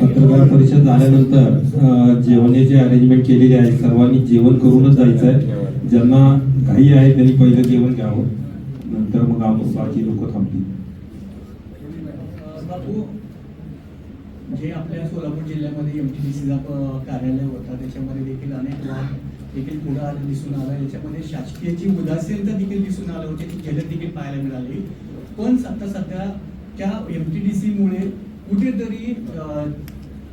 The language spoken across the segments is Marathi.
पत्रकार परिषद झाल्यानंतर जेवणाची अरेंजमेंट केलेली आहे सर्वांनी जेवण करूनच जायचं आहे ज्यांना घाई आहे त्यांनी पहिलं जेवण घ्यावं. नंतर मग आम्ही बाकी लोक थांबतील जे आपल्या सोलापूर जिल्ह्यामध्ये एम टी डी सीचा कार्यालय होता त्याच्यामध्ये देखील अनेक वाद देखील पुढे आलं दिसून आला. याच्यामध्ये शासकीयची उदासीनता देखील दिसून आलं होते ती झलक देखील पाहायला मिळाली. पण आता सध्या त्या एम टी डी सीमुळे कुठेतरी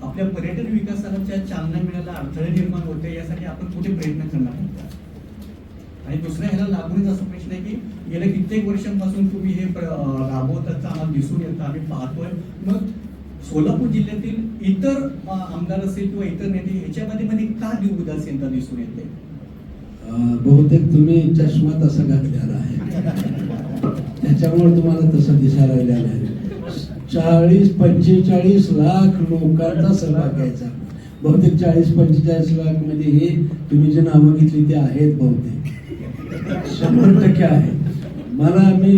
आपल्या पर्यटन विकासाच्या चालना मिळायला अडथळे निर्माण होते यासाठी आपण कुठे प्रयत्न करणार आहोत? आणि दुसऱ्या ह्याला लागूनच असा प्रश्न आहे की गेल्या कित्येक वर्षांपासून तुम्ही हे प्र- आम्हाला दिसून येतं. आम्ही पाहतोय. मग सोलापूर जिल्ह्यातील इतर आमदार असेल किंवा इतर नेते ह्याच्यामध्ये मध्ये म्हणजे का दि- उदासीनता दिसून येते बहुतेक तुम्ही चष्मा तसा घातलेला आहे. त्याच्यामुळे तुम्हाला तसं दिसायला लागलेलं आहे. चाळीस पंचेचाळीस लाख लोकांचा सहभाग घ्यायचा. बहुतेक चाळीस पंचेचाळीस लाखमध्ये हे तुम्ही जे नावं घेतली ते आहेत बहुतेक. शंभर टक्के आहे. मला मी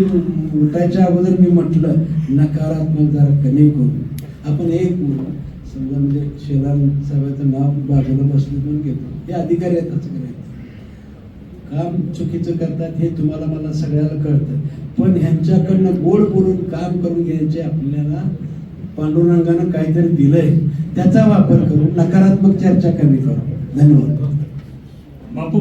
उठायच्या अगोदर मी म्हटलं नकारात्मक जरा कमी करू. आपण एक समजा म्हणजे शेलार साहेबाचं नाव बाजूला बसलं म्हणून घेतो. हे अधिकारी आहेत असं करायचं काम चुकीचं करतात हे तुम्हाला मला सगळ्याला कळतं. पण ह्यांच्याकडनं गोड बोलून काम करून घ्यायचे आपल्याला पांडुरंगानं काहीतरी दिलंय त्याचा वापर करून नकारात्मक चर्चा कमी करू. धन्यवाद. बापू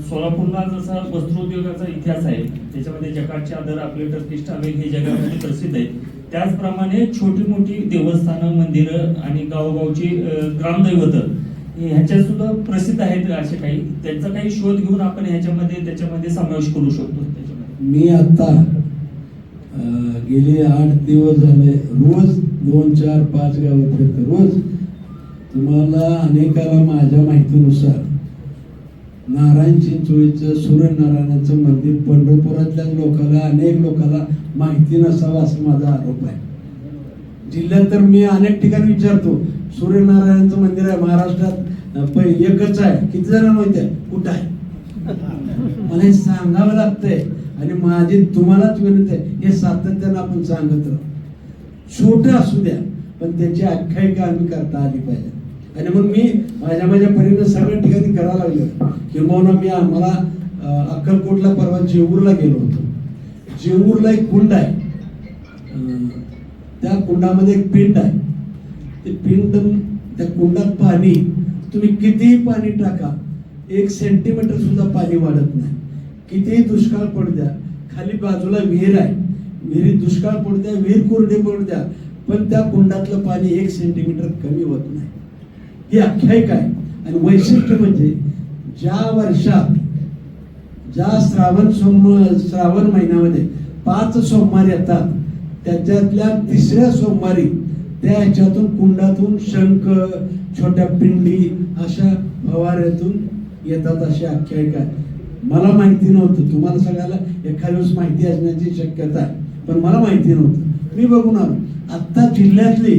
सोलापूरला जसा वस्त्रोद्योगाचा इतिहास आहे त्याच्यामध्ये जगाच्या आदर आपले टर्किश हे जगामध्ये प्रसिद्ध आहे. त्याचप्रमाणे छोटी मोठी देवस्थानं मंदिरं आणि गावोगावची अं, ग्रामदैवत ह्याच्या सुद्धा प्रसिद्ध आहेत असे काही. त्यांचा काही शोध घेऊन आपण ह्याच्यामध्ये त्याच्यामध्ये समावेश करू शकतो त्याच्यामध्ये. मी आता गेले आठ दिवस झाले रोज दोन चार पाच गावं फिरतो रोज. तुम्हाला अनेकाला माझ्या माहितीनुसार नारायण चिंचोळीचं सूर्यनारायणाचं मंदिर पंढरपुरातल्या लोकांना अनेक लोकांना माहिती नसावं असं माझा आरोप आहे. जिल्ह्यात तर मी अनेक ठिकाणी विचारतो सूर्यनारायणाचं मंदिर आहे महाराष्ट्रात पै- एकच आहे. किती जण माहिती आहे? कुठं आहे? मला हे सांगावं लागतंय. आणि माझी तुम्हालाच विनंती आहे हे सातत्यानं आपण सांगत राहू. छोटं असू द्या पण त्याची आख्यायिका आम्ही करता आली पाहिजे. आणि मग मी माझ्या माझ्या परीनं सगळ्या ठिकाणी करायला लागलो किंबहुना मी आम्हाला अक्कलकोटला परवा जेऊरला गेलो होतो. जेऊरला एक कुंड आहे. त्या कुंडामध्ये एक पिंड आहे. ते पिंड त्या कुंडात पाणी तुम्ही कितीही पाणी टाका एक सेंटीमीटर सुद्धा पाणी वाढत नाही. कितीही दुष्काळ पडू द्या खाली बाजूला विहीर आहे. विहिरीत दुष्काळ पडू द्या विहीर कोरडी पडू द्या पण त्या कुंडातलं पाणी एक सेंटीमीटर कमी होत नाही. ही आख्यायिका आहे. आणि वैशिष्ट्य म्हणजे ज्या वर्षात ज्या श्रावण सोम श्रावण महिन्यामध्ये पाच सोमवार येतात त्याच्यातल्या तिसऱ्या सोमवारी त्या ह्याच्यातून कुंडातून शंख छोट्या पिंडी अशा फवाऱ्यातून येतात अशी आख्यायिका मला माहिती नव्हतं. तुम्हाला सगळ्याला एखाद्या वेळेस माहिती असण्याची शक्यता आहे. पण मला माहिती नव्हतं. मी बघून आलो. आत्ता जिल्ह्यातली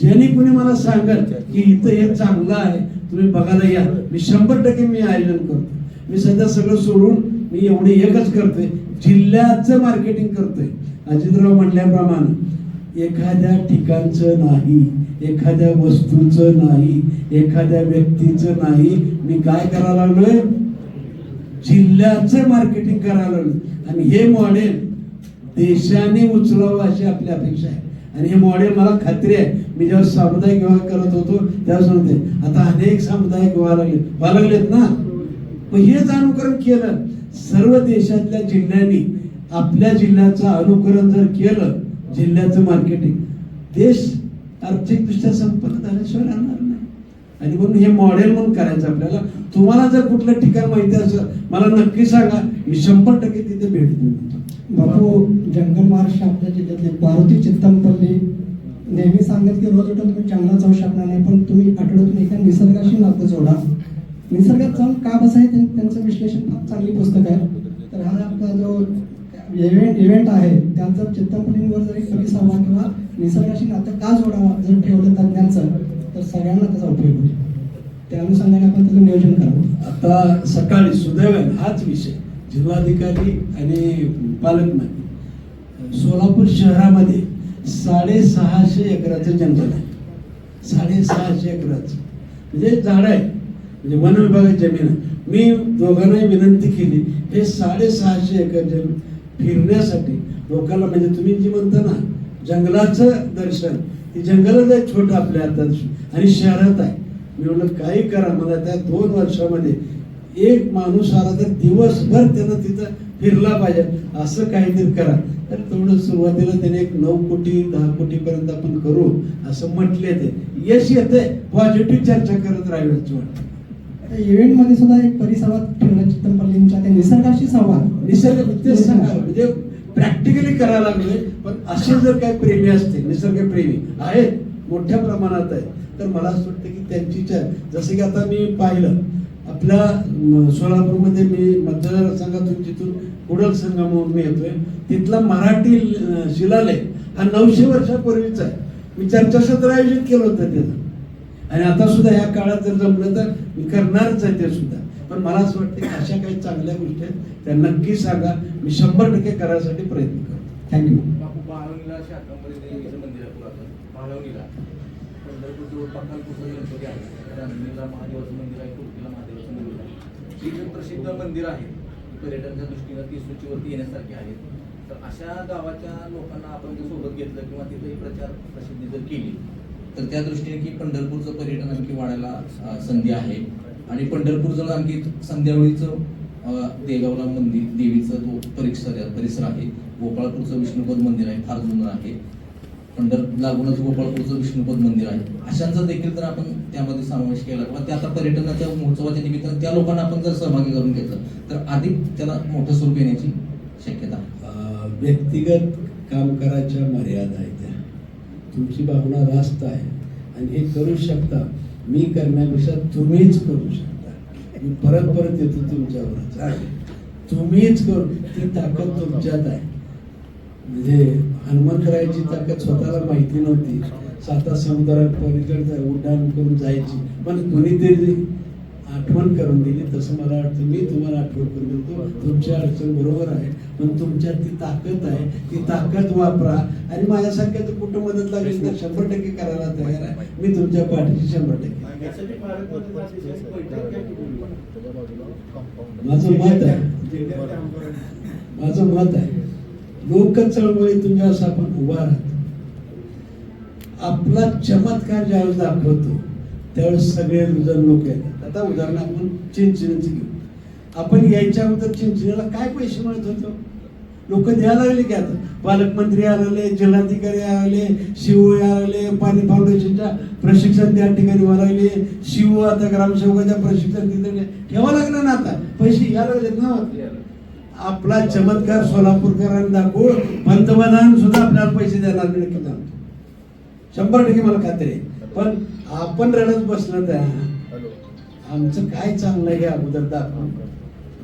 ज्यांनी कुणी मला सांगत की इथं हे चांगलं आहे तुम्ही बघायला या. मी शंभर टक्के मी आयोजन करतो मी सध्या सगळं सोडून मी एवढी एकच करतोय. जिल्ह्याचं मार्केटिंग करतोय. अजितराव म्हटल्याप्रमाणे एखाद्या ठिकाणचं नाही एखाद्या वस्तूचं नाही एखाद्या व्यक्तीचं नाही मी काय करायला लागलोय? जिल्ह्याचं मार्केटिंग करायला लागलोय. आणि हे मॉडेल देशाने उचलावं अशी आपली अपेक्षा आहे. आणि हे मॉडेल मला खात्री आहे. मी जेव्हा सामुदायिक विवाह करत होतो तेव्हा सांगते आता अनेक सामुदायिक विवाह लागले. व्हायला लागलेत ना? मग हेच अनुकरण केलं सर्व देशातल्या जिल्ह्यांनी आपल्या जिल्ह्याचं अनुकरण जर केलं जिल्ह्याचं मार्केटिंग देश आर्थिकदृष्ट्या संपन्न झाल्याशिवाय राहणार नाही. आणि म्हणून हे मॉडेल म्हणून करायचं आपल्याला. तुम्हाला जर कुठलं ठिकाण माहिती असेल मला नक्की सांगा. मी शंभर टक्के तिथे भेट देऊ बापू जंगल महाराष्ट्र आपल्या जिल्ह्यातले पार्वती चित्तमपल्ली नेहमी सांगत की रोज उठून तुम्ही जंगलात जाऊ शकणार नाही पण तुम्ही आठवड्यातून एका निसर्गाशी नातं जोडा. निसर्गात जाऊन का बसाय त्यांचं विश्लेषण फार चांगली पुस्तक आहे. तर हा आपला जो इव्हेंट इव्हेंट आहे त्यांचा चित्तमपल्लींवर जर एक परिसंवाद किंवा निसर्गाशी नातं का जोडावा जर ठेवलं तज्ज्ञांचं तर सगळ्यांना त्याचा उपयोग होईल. त्या अनुषंगाने आपण त्याचं नियोजन करावं. आता सकाळी सुदैवाने हाच विषय. जिल्हाधिकारी आणि पालकमंत्री. सोलापूर शहरामध्ये साडेसहाशे एकराचं जंगल आहे. साडेसहाशे एकराचं. म्हणजे झाड आहे म्हणजे वन विभागाची जमीन आहे. मी दोघांनाही विनंती केली हे साडेसहाशे एकर जमीन फिरण्यासाठी लोकांना म्हणजे तुम्ही जी म्हणता ना जंगलाचं दर्शन ते जंगलच आहे छोटं आपल्या हातात. आणि शहरात आहे. मी म्हणलं काही करा मला त्या दोन वर्षामध्ये एक माणूस आला तर दिवसभर त्यानं तिथं फिरला पाहिजे. असं काहीतरी करा. तर तेवढं सुरुवातीला त्याने एक नऊ कोटी दहा कोटी पर्यंत आपण करू असं म्हटले ते. यश येते पॉझिटिव्ह चर्चा करत वाटतं. इव्हेंटमध्ये सुद्धा एक परिसरात ठेवला चित्तमपल्लींच्या त्या निसर्गाशी संवाद. निसर्ग तेच सांगा म्हणजे प्रॅक्टिकली करायला लागले पण असे जर काही प्रेमी असते निसर्ग प्रेमी आहेत मोठ्या प्रमाणात आहेत तर मला असं वाटतं की त्यांची जसं की आता मी पाहिलं आपल्या सोलापूरमध्ये मी मतदारसंघातून जिथून कुडल संगमावरून मी येतोय तिथला मराठी शिलालेख हा नऊशे वर्षापूर्वीचा आहे. मी चर्चासत्र आयोजित केलं होतं त्याचं. आणि आता सुद्धा या काळात जर जमलं तर मी करणारच आहे ते सुद्धा. पण मला असं वाटतं की अशा काही चांगल्या गोष्टी आहेत त्या नक्की सांगा. मी शंभर टक्के करायसाठी प्रयत्न करतो. थँक्यू बापू बाळवणीला पंढरपूर गणपती आहे. रांजणीला महादेवाचं मंदिर आहे कुर्तीला महादेवाचं मंदिर आहे. ही जे प्रसिद्ध मंदिर आहे पर्यटनाच्या दृष्टीनं ती सूचीवरती येण्यासारखी आहेत तर अशा गावाच्या लोकांना आपण जर सोबत घेतलं किंवा तिथेही प्रचार प्रसिद्धी जर केली तर त्या दृष्टीने की पंढरपूरचं पर्यटन आणखी वाढायला संधी आहे. आणि पंढरपूरचं आणखी संध्यावेळीचं देगावला मंदिर देवीचं तो परिसर परिसर आहे. गोपाळपूरचं विष्णुपद मंदिर आहे फार जुनं आहे. पंढर लागूनच गोपाळपूरचं विष्णुपद मंदिर आहे. अशांचा देखील जर आपण त्यामध्ये समावेश केला. किंवा त्या आता पर्यटनाच्या महोत्सवाच्या निमित्तानं त्या लोकांना आपण जर सहभागी करून घेतलं तर अधिक त्याला मोठं स्वरूप येण्याची शक्यता व्यक्तिगत काम करायच्या मर्यादा आहेत त्या. तुमची भावना रास्त आहे. आणि हे करू शकता. मी करण्यापेक्षा तुम्हीच करू शकता. मी परत परत येतो तुमच्यावरच आहे. तुम्हीच करू. ती ताकद तुमच्यात आहे. म्हणजे हनुमंतरायाची ताकद स्वतःला माहिती नव्हती. साता समुद्रात पलीकडे उड्डाण करून जायची. पण कोणीतरी आठवण करून दिली तसं मला वाटतं मी तुम्हाला आठवण करून देतो. तुमची अडचण बरोबर आहे पण तुमच्यात ती ताकद आहे. ती ताकद वापरा. आणि माझ्यासारख्या तर कुठं मदत लागेल तर शंभर टक्के करायला तयार आहे. मी तुमच्या पाठीशी शंभर टक्के. माझं मत आहे. माझं मत आहे. लोक चळवळीतून ज्यावेळेस आपण उभा राहतो आपला चमत्कार ज्यावेळेस दाखवतो त्यावेळेस सगळे जण लोक येतात. आता उदाहरण आपण चिंचणीचं घेऊ. आपण यायच्या अगोदर चिंचणीला काय पैसे मिळत होतो? लोक द्यायला लागले की आता. पालकमंत्री आलेले जिल्हाधिकारी आले शिव आले पाणी फाउंडेशनच्या प्रशिक्षण त्या ठिकाणी व्हायला लागले शिव आता ग्रामसेवकाच्या प्रशिक्षण तिथे ठेवा लागलं ना आता. पैसे यायला लागलेत ना? आपला चमत्कार सोलापूरकरांनी दाखवू पंतप्रधान सुद्धा आपल्याला पैसे देणार नाही नक्की सांगतो. शंभर टक्के मला खात्री आहे. पण आपण रडत बसलं तर आमचं काय चांगलं आहे हे अगोदर दाखवून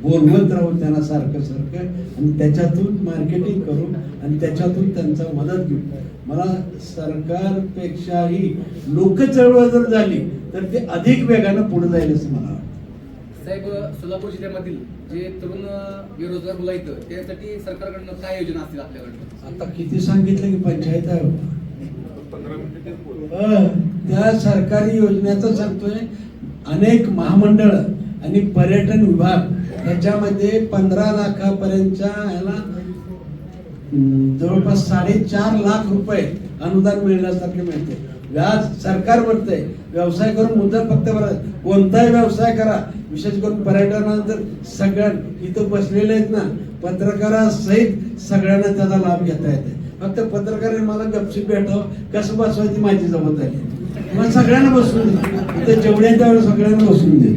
बोलवत राहू त्यांना सारखं सारखं आणि त्याच्यातून मार्केटिंग करू आणि त्याच्यातून त्यांचा मदत घेऊ मला सरकारपेक्षाही लोक चळवळ जर झाली तर ते अधिक वेगानं पुढे जाईल असं मला साहेब सोलापूर जिल्ह्यामधील जे तरुण बेरोजगार मुलं आहेत त्यासाठी सरकारकडनं काय योजना असतील आपल्याकडनं? आता किती सांगितलं की पंचायत आहे? त्या सरकारी योजनेचं सांगतोय अनेक महामंडळ आणि पर्यटन विभाग ह्याच्यामध्ये पंधरा लाखापर्यंतच्या ह्याला हम्म, जवळपास साडेचार लाख रुपये अनुदान मिळण्यासारखे मिळते. व्याज सरकार भरतंय व्यवसाय करून मुद्दल फक्त भरा कोणताही व्यवसाय करा. विशेष करून पर्यटनानंतर सगळ्या इथं बसलेले आहेत ना पत्रकारासहित सगळ्यांना त्याचा लाभ घेता येते फक्त पत्रकारांनी मला गपशीप भेटावं कसं बसवायची माझी जबाबदारी मग सगळ्यांना बसून दे. इथं जेवढ्या त्यावेळेस सगळ्यांना बसून दे.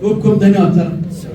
खूप खूप धन्यवाद सर